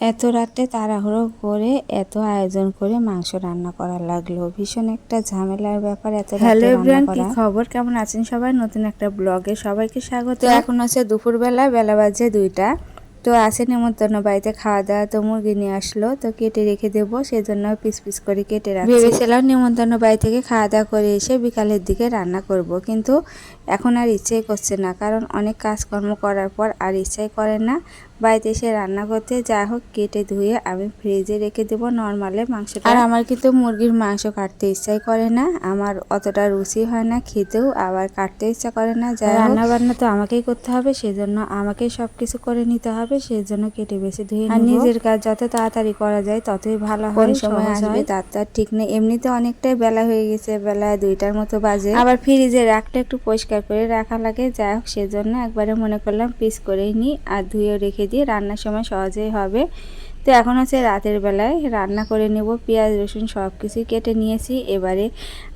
এত রাতে তাড়াহুড়ো করে এত আয়োজন করে মাংস রান্না করা লাগল। ভীষণ একটা ঝামেলার ব্যাপার এত হ্যালো এভরিওয়ান কি খবর? কেমন আছেন সবাই? নতুন একটা ব্লগে সবাইকে স্বাগত। এখন আছে দুপুরবেলা বেলা বাজে দুইটা। তো আছে নেমন্তন্ন বাড়িতে খাওয়া দাওয়া তো মুরগি নিয়ে আসলো তো কেটে রেখে দেবো সেজন্য পিস পিস করে কেটে রাখছি। ভেবেছিলাম নেমন্তন্ন বাড়ি থেকে খাওয়া দাওয়া করে এসে বিকালের দিকে রান্না করব কিন্তু এখন আর ইচ্ছেই করছে না কারণ অনেক কাজকর্ম করার পর আর ইচ্ছাই করে না। বাড়িতে এসে রান্না করতে যা হোক কেটে ধুয়ে আমি ফ্রিজে রেখে দেবো নর্মালে মাংসটা। আর আমার কিন্তু মুরগির মাংস কাটতে ইচ্ছাই করে না। আমার অতটা রুচি হয় না খেতেও আবার কাটতে ইচ্ছা করে না যা রান্না বান্না তো আমাকেই করতে হবে সেজন্য আমাকেই সব কিছু করে নিতে হবে সেজন্য কেটে বেশি ধুয়ে আর নিজের কাজ যত তাড়াতাড়ি করা যায় ততই ভালো হয় সময় আসবে তার তার ঠিক নেই এমনিতে অনেকটাই বেলা হয়ে গেছে বেলা দুইটার মতো বাজে। আবার ফ্রিজে রাখটা একটু পরিষ্কার করে রাখা লাগে যাই হোক সেজন্য একবারে মনে করলাম পিস করেই নিই আর ধুয়ে রেখে দিয়ে রান্নার সময় সহজেই হবে। তো এখন হচ্ছে রাতের বেলায় রান্না করে নেব, পেঁয়াজ, রসুন সব কিছুই কেটে নিয়েছি। এবারে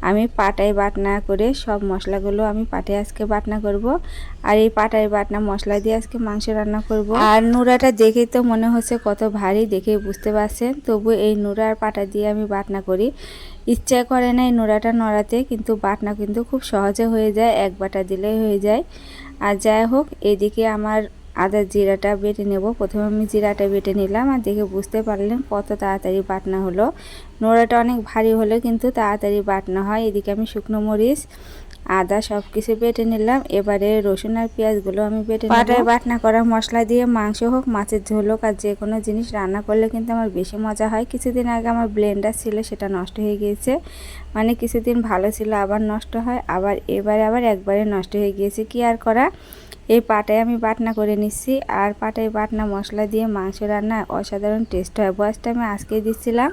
আমি পাটায় বাটনা করে সব মশলাগুলো আমি পাটায় আজকে বাটনা করব। আর এই পাটায় বাটনা মশলা দিয়ে আজকে মাংস রান্না করব। আর নুরাটা দেখেই তো মনে হচ্ছে কত ভারী দেখে বুঝতে পারছেন। তবু এই নুরার পাটা দিয়ে আমি বাটনা করি। ইচ্ছা করে না এই নোড়াটা নড়াতে, কিন্তু বাটনা কিন্তু খুব সহজে হয়ে যায়, এক বাটা দিলেই হয়ে যায়। আর যাই হোক, এদিকে আমার আদা জিরাটা বেটে নেব। প্রথমে আমি জিরাটা বেটে নিলাম আর দেখে বুঝতে পারলেন কত তাড়াতাড়ি বাটনা হলো। নোড়াটা অনেক ভারী হলে কিন্তু তাড়াতাড়ি বাটনা হয়। এদিকে আমি শুকনো মরিচ আদা সব কিছু বেটে নিলাম। এবারে রসুন আর পেঁয়াজগুলো আমি বেটে পাটায় বাটনা করা মশলা দিয়ে মাংস হোক, মাছের ঝোল হোক আর যে কোনো জিনিস রান্না করলে কিন্তু আমার বেশি মজা হয়। কিছুদিন আগে আমার ব্লেন্ডার ছিল, সেটা নষ্ট হয়ে গিয়েছে। মানে কিছুদিন ভালো ছিল, আবার নষ্ট হয়। আবার এবারে আবার একবারে নষ্ট হয়ে গিয়েছে। কি আর করা? এই পাটায় আমি বাটনা করে নিচ্ছি। আর পাটায় বাটনা মশলা দিয়ে মাংস রান্না অসাধারণ টেস্ট হয়। বয়সটা আমি আজকেই দিচ্ছিলাম।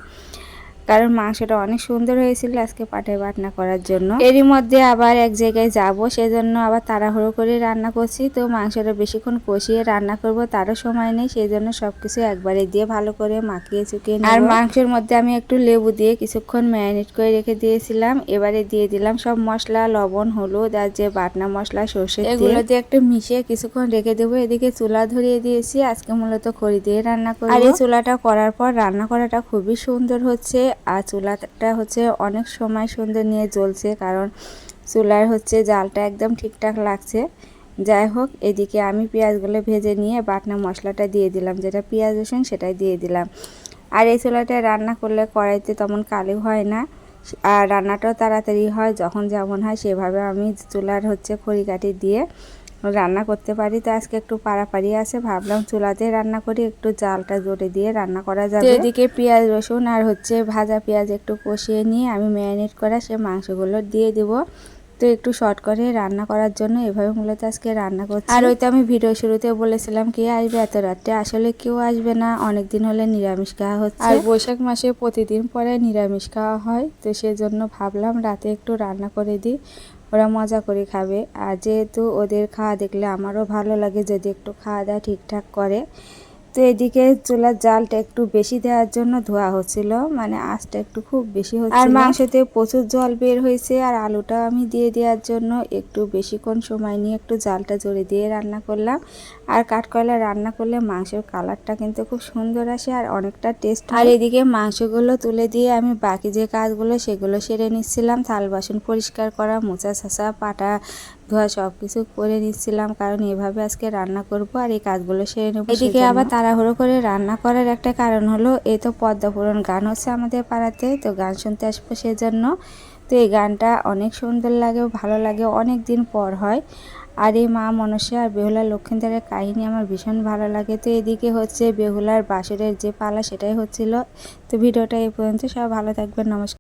কারণ মাংসটা অনেক সুন্দর হয়েছিল আজকে পাটায় বাটনা করার জন্য। এরই মধ্যে আবার এক জায়গায় যাব সেজন্য আবার তাড়াহুড়ো করে রান্না করছি। তো মাংসটা বেশিক্ষণ কষিয়ে রান্না করব তারও সময় নেই সেই জন্য সব কিছু একবারে দিয়ে ভালো করে মাখিয়ে চুকিয়ে আর মাংসের মধ্যে আমি একটু লেবু দিয়ে কিছুক্ষণ ম্যারিনেট করে রেখে দিয়েছিলাম। এবারে দিয়ে দিলাম সব মশলা লবণ হলুদ আর যে বাটনা মশলা সর্ষে এগুলো দিয়ে একটু মিশিয়ে কিছুক্ষণ রেখে দেবো। এদিকে চুলা ধরিয়ে দিয়েছি আজকে মূলত খড়ি দিয়ে রান্না করি আর এই চুলাটা করার পর রান্না করাটা খুবই সুন্দর হচ্ছে। আর চুলাটা হচ্ছে অনেক সময় সুন্দর নিয়ে জ্বলছে, কারণ চুলার হচ্ছে জালটা একদম ঠিকঠাক লাগছে। যাই হোক, এদিকে আমি পেঁয়াজগুলো ভেজে নিয়ে বাটনা মশলাটা দিয়ে দিলাম, যেটা পেঁয়াজ, রসুন সেটাই দিয়ে দিলাম। আর এই চুলাটা রান্না করলে কড়াইতে তেমন কালো হয় না, আর রান্নাটাও তাড়াতাড়ি হয়, যখন যেমন হয় সেভাবে আমি চুলার হচ্ছে খড়ি কাটি দিয়ে রান্না করতে পারি তো আজকে একটু পাড়াপাড়ি আছে। ভাবলাম চুলাতে রান্না করি একটু জালটা জোরে দিয়ে রান্না করা যাবে। এদিকে পেঁয়াজ রসুন আর হচ্ছে ভাজা পেঁয়াজ একটু কষিয়ে নিয়ে আমি ম্যারিনেট করা সে মাংসগুলো দিয়ে দেবো। তো একটু শর্ট করে রান্না করার জন্য এভাবে মূলত আজকে রান্না করছি। আর ওই তো আমি ভিডিও শুরুতে বলেছিলাম কে আসবে এত রাত্রে আসলে কেউ আসবে না অনেক দিন হলে নিরামিষ খাওয়া হচ্ছে। আর বৈশাখ মাসে প্রতিদিন পরে নিরামিষ খাওয়া হয় তো সেজন্য ভাবলাম রাতে একটু রান্না করে দিই। ওরা মজা করে খাবে। আর যেহেতু ওদের খাওয়া দেখলে আমারও ভালো লাগে যদি একটু খাওয়া দাওয়া ঠিকঠাক করে। তো এদিকে চুলার জালটা একটু বেশি দেওয়ার জন্য ধোয়া হচ্ছিল মানে আঁচটা একটু খুব বেশি হচ্ছে আর মাংসতে প্রচুর জল বের হয়েছে আর আলুটা আমি দিয়ে দেওয়ার জন্য একটু বেশিক্ষণ সময় নিয়ে একটু জালটা জোরে দিয়ে রান্না করলাম। আর কাঠকয়লা রান্না করলে মাংসের কালারটা কিন্তু খুব সুন্দর আসে আর অনেকটা টেস্ট আর এদিকে মাংসগুলো তুলে দিয়ে আমি বাকি যে কাজগুলো সেগুলো সেরে নিচ্ছিলাম। থাল বাসন পরিষ্কার করা মোচা ছাঁচা পাটা ধোয়া সব কিছু করে নিচ্ছিলাম কারণ এভাবে আজকে রান্না করব আর এই কাজগুলো সেরে নেব এদিকে আবার তাড়াহুড়ো করে রান্না করার একটা কারণ হলো এই তো পদ্মাপুরণ গান হচ্ছে আমাদের পাড়াতে তো গান শুনতে আসব সেজন্য। তো এই গানটা অনেক সুন্দর লাগে ভালো লাগে অনেক দিন পর হয়। আর এই মা মনসা আর বেহুলা লক্ষ্মীন্দারের কাহিনী আমার ভীষণ ভালো লাগে। তো এদিকে হচ্ছে বেহুলার বাসরের যে পালা সেটাই হচ্ছিল। তো ভিডিওটা এই পর্যন্ত সব ভালো থাকবেন নমস্কার।